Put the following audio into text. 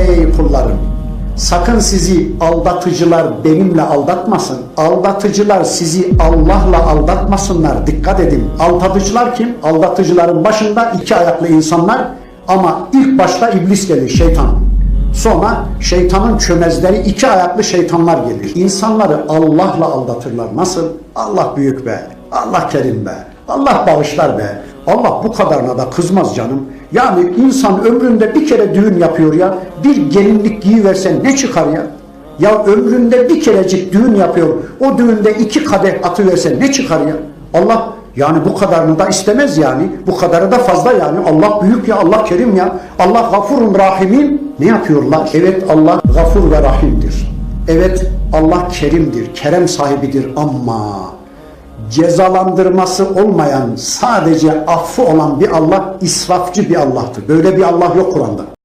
Ey kullarım! Sakın sizi aldatıcılar benimle aldatmasın. Aldatıcılar sizi Allah'la aldatmasınlar. Dikkat edin. Aldatıcılar kim? Aldatıcıların başında iki ayaklı insanlar ama ilk başta iblis gelir, şeytan. Sonra şeytanın çömezleri iki ayaklı şeytanlar gelir. İnsanları Allah'la aldatırlar. Nasıl? Allah büyük be. Allah kerim be. Allah bağışlar be. Allah bu kadarına da kızmaz canım. Yani insan ömründe bir kere düğün yapıyor ya. Bir gelinlik giyiversen ne çıkar ya? Ya ömründe bir kerecik düğün yapıyor. O düğünde iki kadeh atıversen ne çıkar ya? Allah yani bu kadarını da istemez yani. Bu kadarı da fazla yani. Allah büyük ya, Allah kerim ya. Allah gafurun rahimin ne yapıyorlar? Evet Allah gafur ve rahimdir. Evet Allah kerimdir, kerem sahibidir ama cezalandırması olmayan, sadece affı olan bir Allah israfçı bir Allah'tır. Böyle bir Allah yok Kur'an'da.